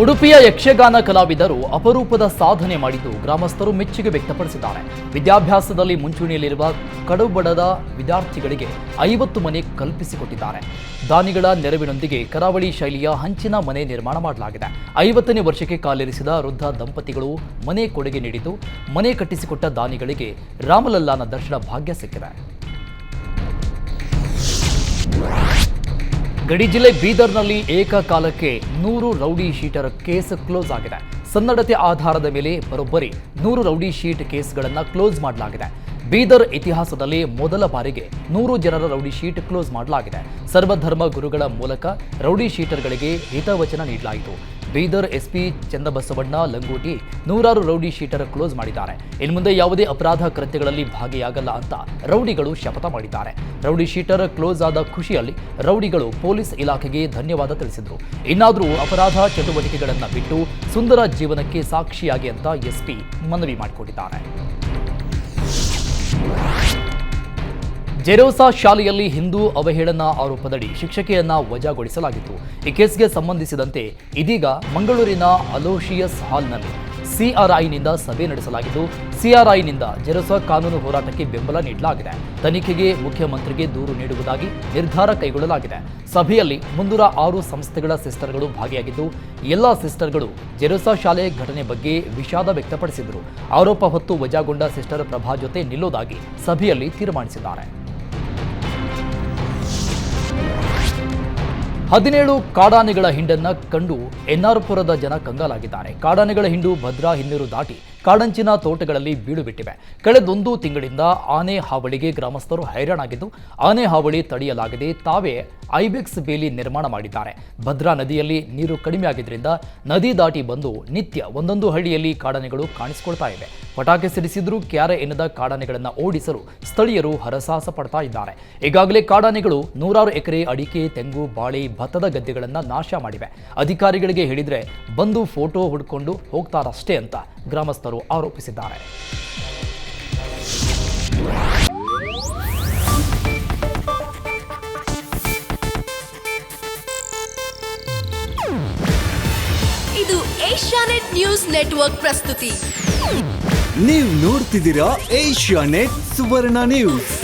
ಉಡುಪಿಯ ಯಕ್ಷಗಾನ ಕಲಾವಿದರು ಅಪರೂಪದ ಸಾಧನೆ ಮಾಡಿದ್ದು ಗ್ರಾಮಸ್ಥರು ಮೆಚ್ಚುಗೆ ವ್ಯಕ್ತಪಡಿಸಿದ್ದಾರೆ. ವಿದ್ಯಾಭ್ಯಾಸದಲ್ಲಿ ಮುಂಚೂಣಿಯಲ್ಲಿರುವ ಕಡುಬಡದ ವಿದ್ಯಾರ್ಥಿಗಳಿಗೆ ಐವತ್ತು ಮನೆ ಕಲ್ಪಿಸಿಕೊಟ್ಟಿದ್ದಾರೆ. ದಾನಿಗಳ ನೆರವಿನೊಂದಿಗೆ ಕರಾವಳಿ ಶೈಲಿಯ ಹಂಚಿನ ಮನೆ ನಿರ್ಮಾಣ ಮಾಡಲಾಗಿದೆ. ಐವತ್ತನೇ ವರ್ಷಕ್ಕೆ ಕಾಲಿರಿಸಿದ ವೃದ್ಧ ದಂಪತಿಗಳು ಮನೆ ಕೊಡುಗೆ ನೀಡಿದ್ದು, ಮನೆ ಕಟ್ಟಿಸಿಕೊಟ್ಟ ದಾನಿಗಳಿಗೆ ರಾಮಲಲ್ಲಾನ ದರ್ಶನ ಭಾಗ್ಯ ಸಿಕ್ಕಿದೆ. ಗಡಿ ಜಿಲ್ಲೆ ಬೀದರ್ನಲ್ಲಿ ಏಕಕಾಲಕ್ಕೆ ನೂರು ರೌಡಿ ಶೀಟರ್ ಕೇಸ್ ಕ್ಲೋಸ್ ಆಗಿದೆ. ಸನ್ನಡತೆ ಆಧಾರದ ಮೇಲೆ ಬರೋಬ್ಬರಿ ನೂರು ರೌಡಿ ಶೀಟ್ ಕೇಸ್ಗಳನ್ನು ಕ್ಲೋಸ್ ಮಾಡಲಾಗಿದೆ. ಬೀದರ್ ಇತಿಹಾಸದಲ್ಲಿ ಮೊದಲ ಬಾರಿಗೆ ನೂರು ಜನರ ರೌಡಿ ಶೀಟ್ ಕ್ಲೋಸ್ ಮಾಡಲಾಗಿದೆ. ಸರ್ವಧರ್ಮ ಗುರುಗಳ ಮೂಲಕ ರೌಡಿ ಶೀಟರ್ಗಳಿಗೆ ಹಿತವಚನ ನೀಡಲಾಯಿತು. ಬೀದರ್ ಎಸ್ಪಿ ಚಂದಬಸವಣ್ಣ, ಲಂಗೋಟಿ ನೂರಾರು ರೌಡಿ ಶೀಟರ್ ಕ್ಲೋಸ್ ಮಾಡಿದ್ದಾರೆ. ಇನ್ನು ಮುಂದೆ ಯಾವುದೇ ಅಪರಾಧ ಕೃತ್ಯಗಳಲ್ಲಿ ಭಾಗಿಯಾಗಲ್ಲ ಅಂತ ರೌಡಿಗಳು ಶಪಥ ಮಾಡಿದ್ದಾರೆ. ರೌಡಿ ಶೀಟರ್ ಕ್ಲೋಸ್ ಆದ ಖುಷಿಯಲ್ಲಿ ರೌಡಿಗಳು ಪೊಲೀಸ್ ಇಲಾಖೆಗೆ ಧನ್ಯವಾದ ತಿಳಿಸಿದರು. ಇನ್ನಾದರೂ ಅಪರಾಧ ಚಟುವಟಿಕೆಗಳನ್ನು ಬಿಟ್ಟು ಸುಂದರ ಜೀವನಕ್ಕೆ ಸಾಕ್ಷಿಯಾಗಿ ಅಂತ ಎಸ್ಪಿ ಮನವಿ ಮಾಡಿಕೊಂಡಿದ್ದಾರೆ. ಜೆರೋಸಾ ಶಾಲೆಯಲ್ಲಿ ಹಿಂದೂ ಅವಹೇಳನ ಆರೋಪದಡಿ ಶಿಕ್ಷಕಿಯನ್ನ ವಜಾಗೊಳಿಸಲಾಗಿತ್ತು. ಈ ಕೇಸ್ಗೆ ಸಂಬಂಧಿಸಿದಂತೆ ಇದೀಗ ಮಂಗಳೂರಿನ ಅಲೋಶಿಯಸ್ ಹಾಲ್ನಲ್ಲಿ ಸಿಆರ್ಐನಿಂದ ಸಭೆ ನಡೆಸಲಾಗಿದ್ದು, ಸಿಆರ್ಐನಿಂದ ಜೆರೋಸಾ ಕಾನೂನು ಹೋರಾಟಕ್ಕೆ ಬೆಂಬಲ ನೀಡಲಾಗಿದೆ. ತನಿಖೆಗೆ ಮುಖ್ಯಮಂತ್ರಿಗೆ ದೂರು ನೀಡುವುದಾಗಿ ನಿರ್ಧಾರ ಕೈಗೊಳ್ಳಲಾಗಿದೆ. ಸಭೆಯಲ್ಲಿ ಮುನ್ನೂರ ಆರು ಸಂಸ್ಥೆಗಳ ಸಿಸ್ಟರ್ಗಳು ಭಾಗಿಯಾಗಿದ್ದು, ಎಲ್ಲ ಸಿಸ್ಟರ್ಗಳು ಜೆರೋಸಾ ಶಾಲೆ ಘಟನೆ ಬಗ್ಗೆ ವಿಷಾದ ವ್ಯಕ್ತಪಡಿಸಿದರು. ಆರೋಪ ಹೊತ್ತು ವಜಾಗೊಂಡ ಸಿಸ್ಟರ್ ಪ್ರಭಾ ಜೊತೆ ನಿಲ್ಲುವುದಾಗಿ ಸಭೆಯಲ್ಲಿ ತೀರ್ಮಾನಿಸಿದ್ದಾರೆ. ಹದಿನೇಳು ಕಾಡಾನೆಗಳ ಹಿಂಡನ್ನ ಕಂಡು ಎನ್ಆರ್ಪುರದ ಜನ ಕಂಗಾಲಾಗಿದ್ದಾರೆ. ಕಾಡಾನೆಗಳ ಹಿಂಡು ಭದ್ರಾ ಹಿನ್ನೀರು ದಾಟಿ ಕಾಡಂಚಿನ ತೋಟಗಳಲ್ಲಿ ಬೀಡು ಬಿಟ್ಟಿವೆ. ಕಳೆದೊಂದು ತಿಂಗಳಿಂದ ಆನೆ ಹಾವಳಿಗೆ ಗ್ರಾಮಸ್ಥರು ಹೈರಾಣಾಗಿದ್ದು, ಆನೆ ಹಾವಳಿ ತಡೆಯಲಾಗದೆ ತಾವೇ ಐಬೆಕ್ಸ್ ಬೇಲಿ ನಿರ್ಮಾಣ ಮಾಡಿದ್ದಾರೆ. ಭದ್ರಾ ನದಿಯಲ್ಲಿ ನೀರು ಕಡಿಮೆಯಾಗಿದ್ದರಿಂದ ನದಿ ದಾಟಿ ಬಂದು ನಿತ್ಯ ಒಂದೊಂದು ಹಳ್ಳಿಯಲ್ಲಿ ಕಾಡಾನೆಗಳು ಕಾಣಿಸಿಕೊಳ್ತಾ ಇವೆ. ಪಟಾಕಿ ಸಿಡಿಸಿದರೂ ಕ್ಯಾರೆ ಎನ್ನದ ಕಾಡಾನೆಗಳನ್ನು ಓಡಿಸಲು ಸ್ಥಳೀಯರು ಹರಸಾಹಸ ಪಡ್ತಾ ಇದ್ದಾರೆ. ಈಗಾಗಲೇ ಕಾಡಾನೆಗಳು ನೂರಾರು ಎಕರೆ ಅಡಿಕೆ, ತೆಂಗು, ಬಾಳೆ, ಭತ್ತದ ಗದ್ದೆಗಳನ್ನು ನಾಶ ಮಾಡಿವೆ. ಅಧಿಕಾರಿಗಳಿಗೆ ಹೇಳಿದರೆ ಬಂದು ಫೋಟೋ ಹುಡ್ಕೊಂಡು ಹೋಗ್ತಾರಷ್ಟೇ ಅಂತ. ಗ್ರಾಮಸ್ಥರು ಆರೋಪಿಸಿದ್ದಾರೆ. ಇದು ಏಷ್ಯಾನೆಟ್ ನ್ಯೂಸ್ ನೆಟ್ವರ್ಕ್ ಪ್ರಸ್ತುತಿ. ನೀವು ನೋಡ್ತಿದ್ದೀರಾ ಏಷ್ಯಾ ನೆಟ್ ಸುವರ್ಣ ನ್ಯೂಸ್.